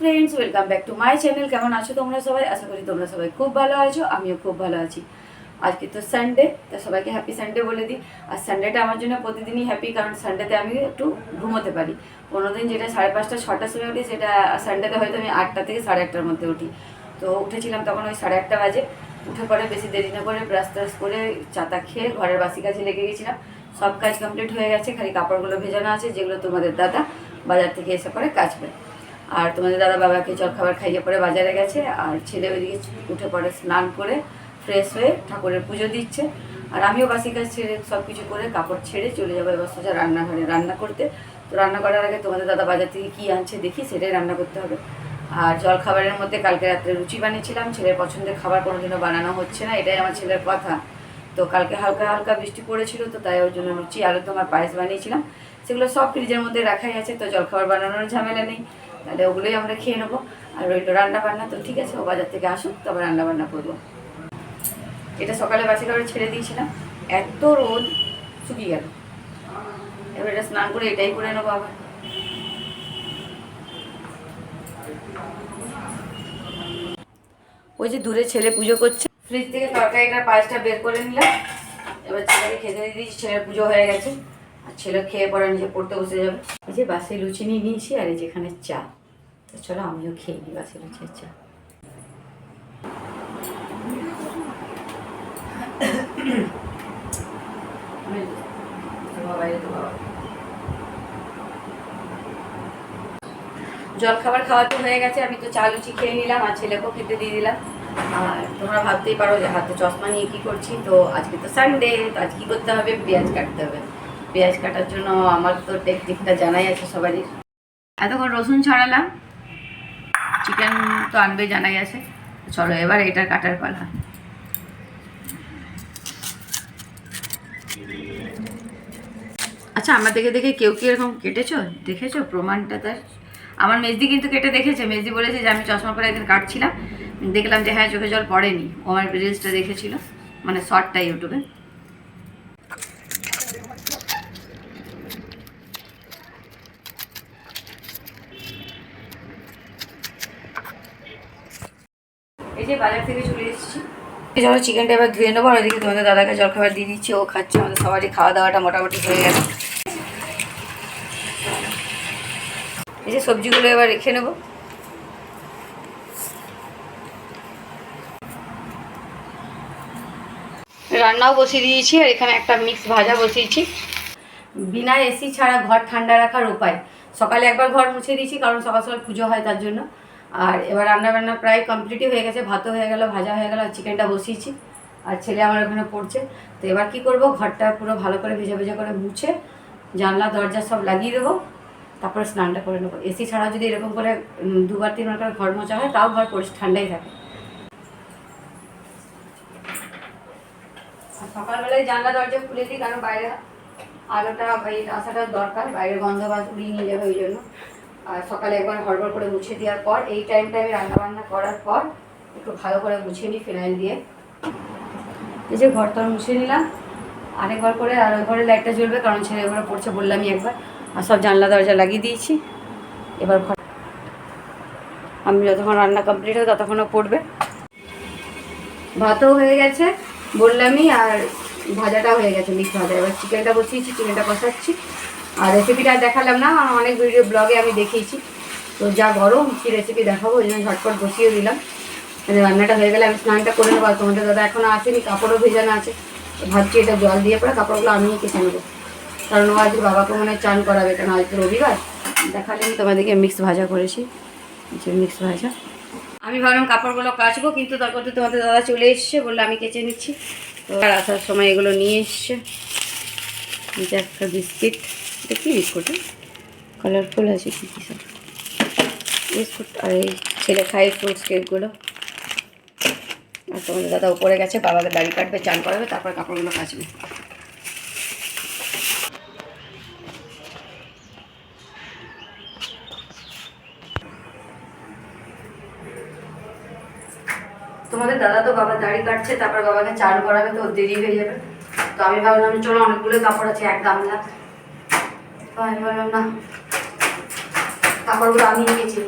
Friends welcome back to my channel কেমন আছো তোমরা সবাই? আশা করি তোমরা সবাই খুব ভালো আছো, আমিও খুব ভালো আছি। আজকে তো সানডে তো সবাইকে হ্যাপি সানডে বলে দিই। আর সানডেটা আমার জন্য প্রতিদিনই হ্যাপি কারণ সানডেতে আমি একটু ঘুমোতে পারি। কোনোদিন যেটা সাড়ে পাঁচটা ছটার সময় উঠি, সেটা সানডেতে হয়তো আমি আটটা থেকে সাড়ে আটটার মধ্যে উঠি। তো উঠেছিলাম তখন ওই সাড়ে আটটা বাজে। উঠে পরে বেশি দেরি না করে ব্রাশ ট্রাশ করে চাতা খেয়ে ঘরের বাসি কাজে লেগে গেছিলাম। সব কাজ কমপ্লিট হয়ে গেছে, খালি কাপড়গুলো ভেজানো আছে, যেগুলো তোমাদের দাদা বাজার থেকে এসে পরে কাচবে। আর তোমাদের দাদা বাবাকে জল খাবার খাইয়ে পরে বাজারে গেছে, আর ছেলে ওইদিকে উঠে পরে স্নান করে ফ্রেশ হয়ে ঠাকুরের পুজো দিচ্ছে। আর আমিও বাসি কাজ ছেড়ে সব কিছু করে কাপড় ছেড়ে চলে যাব এবার সোজা রান্নাঘরে রান্না করতে। তো রান্না করার আগে তোমাদের দাদা বাজার থেকে কী আনছে দেখি, সেটাই রান্না করতে হবে। আর জল খাবারের মধ্যে কালকে রাত্রে রুচি বানিয়েছিলাম, ছেলের পছন্দের খাবার কোনোদিনও বানানো হচ্ছে না, এটাই আমার ছেলের কথা। তো কালকে হালকা হালকা বৃষ্টি পড়েছিল, তো তাই ওর জন্য রুচি আলু তোমার পায়েস বানিয়েছিলাম। সেগুলো সব ফ্রিজের মধ্যে রাখাই আছে, তো জলখাবার বানানোর ঝামেলা নেই। তাহলে ওগুলোই আমরা খেয়ে নেব। আর রইল রান্না বান্না তো ঠিক আছে, ও বাজার থেকে আসুক তবে রান্না বান্না করব। এটা সকালে বাসি করে ছেড়ে দিয়েছিলাম, এত রোদ, শুকিয়ে গেল। এবার এটা স্নান করে এটাই করে নেব আবার। ওই যে দূরে ছেলে পুজো করছে। ফ্রিজ থেকে তরকারিটার পায়েসটা বের করে নিলাম। এবার ছেলেকে খেতে দিয়ে দিয়েছি, ছেলের পুজো হয়ে গেছে। আর ছেলে খেয়ে পরে নিজে পড়তে বসে যাবে। যে বাসে লুচি নিয়ে নিয়েছি আর এই যেখানে চা। তো চলো আমিও খেয়ে নিই বাসে লুচি চা। জল খাবার খাওয়া তো হয়ে গেছে, আমি তো চা লুচি খেয়ে নিলাম আর ছেলেকেও খেতে দিয়ে দিলাম। আর তোমরা ভাবতেই পারো যে হাতে চশমা নিয়ে কি করছি, তো আজকে তো সানডে তো আজ কি করতে হবে? পেঁয়াজ কাটতে হবে। পেঁয়াজ কাটার জন্য আমার তো টেকনিকটা জানাই আছে সবারই। এতক্ষণ রসুন ছড়ালাম চিকেন তো আনবে জানাই আছে। চলো এবার এটার কাটার পালা। আচ্ছা আমার দেখে দেখে কেউ কি এরকম কেটেছো? দেখেছ? প্রমাণটা তার। আমার মেজদি কিন্তু কেটে দেখেছে। মেজদি বলেছে যে আমি চশমা পরে একদিন কাটছিলাম। দেখলাম যে হ্যাঁ চোখে জল পড়েনি। ও আমার রিলসটা দেখেছিল। মানে শর্টটা ইউটিউবে। এই যে বাজার থেকে চলে এসেছি। চলো চিকেনটা এবার ধুয়ে নেব আর ওইদিকে তোমাদের দাদাকে জলখাবার দিয়ে দিচ্ছি ও খাচ্ছে। আমাদের সবারই খাওয়া দাওয়াটা মোটামুটি হয়ে গেছে। এই যে সবজিগুলো এবার রেখে নেব। রান্নাও বসিয়ে দিয়েছি আর এখানে একটা মিক্স ভাজা বসিয়েছি। বিনা এসি ছাড়া ঘর ঠান্ডা রাখার উপায়। সকালে একবার ঘর মুছে দিয়েছি কারণ সকাল সকাল পুজো হয় তার জন্য। আর এবার রান্না বান্না প্রায় কমপ্লিটই হয়ে গেছে, ভাতও হয়ে গেল, ভাজা হয়ে গেল চিকেনটা বসিয়েছি। আর ছেলে আমার ওখানে পড়ছে। তো এবার কি করব? ঘরটা পুরো ভালো করে ভেজা ভেজা করে মুছে, জানলা, দরজা সব লাগিয়ে দেবো, তারপরে স্নানটা করে নেব। এসি ছাড়া যদি এরকম করে দুবার, তিনবার করে ঘর মোছা হয়, তাও ঘর পরিষ্কার, ঠান্ডাই থাকে। সকালবেলায় জানলা, দরজা খুলে দিই, কারণ বাইরে আলোটা আসাটা দরকার, বাইরে গন্ধ বাস উড়িয়ে নিয়ে যাবে ওই জন্য। সকালে একবার হড়বড় করে মুছে দেওয়ার পর, এই টাইমটা আমি রান্নাবান্না করার পর একটু ভালো করে মুছে নিই ফিনাইল দিয়ে। এই যে ঘরটা মুছে নিলাম। আরেকবার করে আর ঘরে লাইটটা জ্বলবে, কারণ ছেলে ঘরে পড়ছে বললামই একবার। আর সব জানলা, দরজা লাগিয়ে দিয়েছি। এবার ঘর আমি যতক্ষণ রান্না কমপ্লিট হবে ততক্ষণও পড়বে। ভাতও হয়ে গেছে, বললামই, আর ভাজাটা হয়ে গেছে মিক্স ভাজা। এবার চিকেনটা বসিয়েছি চিকেনটা কষাচ্ছি। আর রেসিপিটা দেখালাম না অনেক ভিডিও ব্লগে আমি দেখিয়েছি। তো যা গরম, কি রেসিপি দেখাবো, ওই জন্য ঝটপট বসিয়ে দিলাম। মানে রান্নাটা হয়ে গেলে আমি স্নানটা করে নেব তোমাদের দাদা এখনও আসেনি, কাপড়ও ভেজানো আছে। ভাবছি এটা জল দিয়ে পরে কাপড়গুলো আমিই কেটে নেব। কারণ ও আজকে বাবাকে মনে চান করাবে কারণ আজকে রবিবার? দেখালে আমি তোমাদেরকে মিক্স ভাজা করেছি। মিক্স ভাজা। আমি ভাবলাম কাপড়গুলো কাচবো, কিন্তু তারপর তো তোমাদের দাদা চলে এসছে, বলল আমি কেচে নিচ্ছি। তো আসার সময় এগুলো নিয়ে এসছে। একটা বিস্কিট। এটা কি বিস্কুট কালারফুল আছে কি কি সব। বিস্কুট আর এই ছেলে খায় ফ্রুটস কেকগুলো আর তোমাদের দাদা উপরে গেছে, বাবাকে দাড়ি কাটবে, চান করাবে, তারপর কাপড়গুলো কাচবে। তোমাদের দাদা তো বাবার দাড়ি কাটছে, তারপর বাবাকে চান করাবে, তো দেরি হয়ে যাবে। তো আমি ভাবলাম, চলো অনেকগুলো কাপড় আছে, এক গামলা। আমি ভাবলাম না কাপড়গুলো আমি কেচে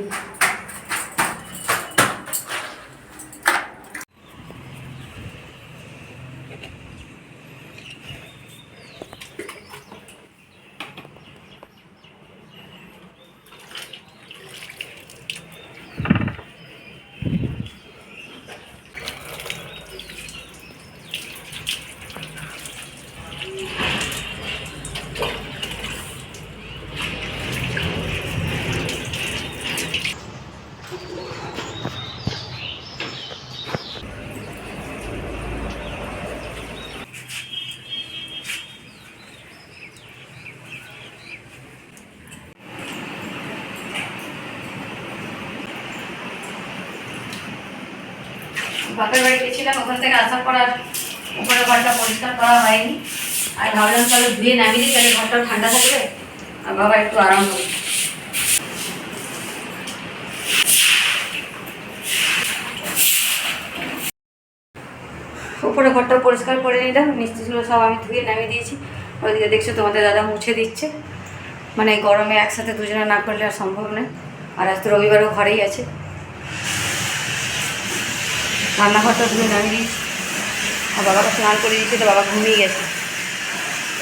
বাপের বাড়ি গেছিলাম, ওখান থেকে আসার পর আর উপরে ঘরটা পরিষ্কার করা হয়নি। আর ভাবলাম তাহলে ধুয়ে নামিয়ে তাহলে ঘরটা ঠান্ডা থাকবে। আর বাবা একটু আরাম হবে উপরে ঘরটা পরিষ্কার করে নিলাম, মিস্ত্রিগুলো সব আমি ধুয়ে নামিয়ে দিয়েছি। ওইদিকে দেখছ তোমাদের দাদা মুছে দিচ্ছে। মানে গরমে একসাথে দুজনে না করলে আর সম্ভব নয়। আর আজ তো রবিবারও ঘরেই আছে। রান্নাঘরটা ধুয়ে নামিয়ে দিয়েছি আর বাবাকে স্নান করে দিয়েছি, তো বাবা ঘুমিয়ে গেছে।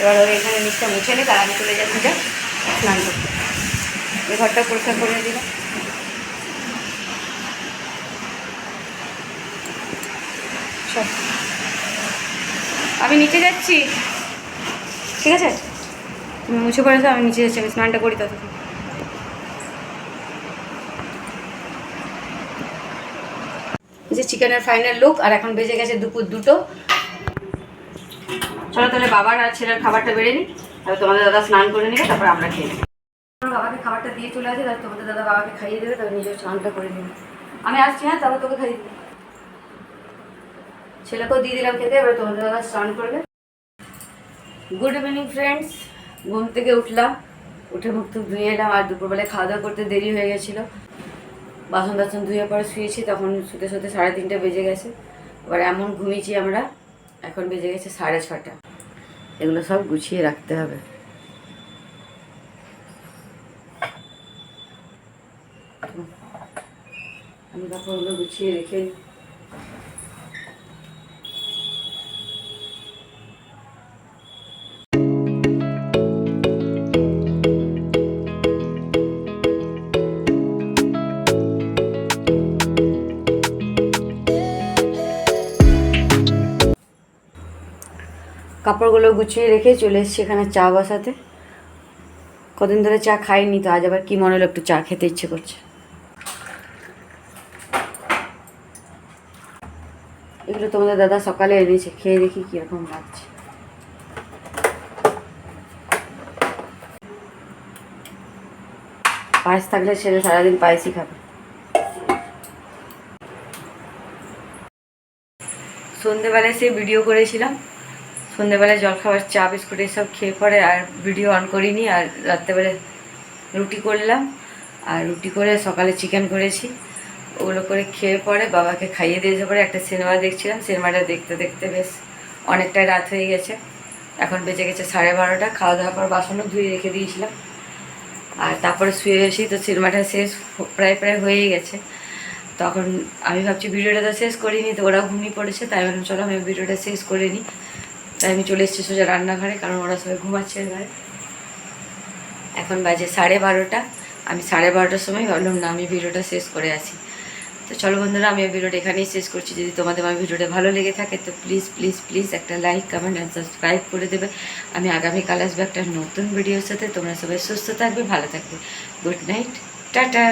এবার ওই এখানে নিচটা মুছে নে তার আমি চলে যাচ্ছি যা স্নান করতে এই ঘরটা পরিষ্কার করে দিলাম। আমি নিচে যাচ্ছি। ঠিক আছে? তুমি মুছে পড়েছো, আমি নিচে যাচ্ছি, আমি স্নানটা করি ততক্ষণ। যে চিকেনের ফাইনাল লুক আর এখন বেজে গেছে দুপুর দুটো। চলো তাহলে বাবার আর ছেলের খাবারটা বেড়ে নিই, তারপর তোমাদের দাদা স্নান করে নেবে, তারপর আমরা খেয়ে নেব বাবাকে খাবারটা দিয়ে চলে আসে তাহলে তোমাদের দাদা বাবাকে খাইয়ে দেবে, তারপর নিজের স্নানটা করে নেবে। আমি আসছি হ্যাঁ তারপর তোকে খাইয়ে দেবো। ছেলেকেও দিয়ে দিলাম খেতে, এবার তোমাদের দাদা স্নান করবে। গুড ইভিনিং ফ্রেন্ডস ঘুম থেকে উঠলাম, উঠে মুখ টুক ধুয়ে এলাম, আর দুপুরবেলায় খাওয়া দাওয়া করতে দেরি হয়ে গেছিল। বাসন টাসন ধুয়ে পরে শুয়েছি, তখন শুতে শুতে সাড়ে তিনটে বেজে গেছে। এবার এমন ঘুমিয়েছি আমরা, এখন বেজে গেছে সাড়ে ছটা। এগুলো সব গুছিয়ে রাখতে হবে। আমি তারপর ওগুলো গুছিয়ে রেখে কাপড়গুলো গুছিয়ে রেখে চলে এসেছি এখানে চা বসাতে। কদিন ধরে চা খাইনি, তো আজ আবার কি মনে হলো একটু চা খেতে ইচ্ছে করছে। এগুলো তোমাদের দাদা সকালে এনেছে, খেয়ে দেখি কীরকম লাগছে। পায়েস থাকলে ছেলে সারাদিন পায়েসই খাবে। সন্ধেবেলায় সে ভিডিও করেছিলাম সন্ধেবেলায় জল খাবার, চা, বিস্কুট এসব খেয়ে পরে আর ভিডিও অন করিনি। আর রাত্রেবেলা রুটি করলাম। আর রুটি করে সকালে চিকেন করেছি। ওগুলো করে খেয়ে পরে বাবাকে খাইয়ে দিয়েছে পরে একটা সিনেমা দেখছিলাম। সিনেমাটা দেখতে দেখতে বেশ অনেকটাই রাত হয়ে গেছে। এখন বেঁচে গেছে সাড়ে বারোটা। খাওয়া দাওয়ার পর বাসনও ধুয়ে রেখে দিয়েছিলাম। আর তারপরে শুয়ে এসেছি তো সিনেমাটা শেষ প্রায় প্রায় হয়েই গেছে। তখন আমি ভাবছি ভিডিওটা তো শেষ করিনি তো ওরা ঘুমিয়ে পড়েছে। তাই ভাবলাম, চলো আমি ভিডিওটা শেষ করে নিই। তাই আমি চলে এসেছি সোজা রান্নাঘরে, কারণ ওরা সবাই ঘুমাচ্ছে ঘরে এখন বাজে সাড়ে বারোটা। আমি সাড়ে বারোটার সময় ভাবলাম, না, আমি ভিডিওটা শেষ করে আসি। তো চলো বন্ধুরা, আমি ভিডিওটা এখানেই শেষ করছি। যদি তোমাদের আমার ভিডিওটা ভালো লেগে থাকে, তো প্লিজ প্লিজ প্লিজ একটা লাইক কমেন্ট অ্যান্ড সাবস্ক্রাইব করে দেবে। আমি আগামীকাল আসব একটা নতুন ভিডিওর সাথে। তোমরা সবাই সুস্থ থাকবে, ভালো থাকবে। Good night tata.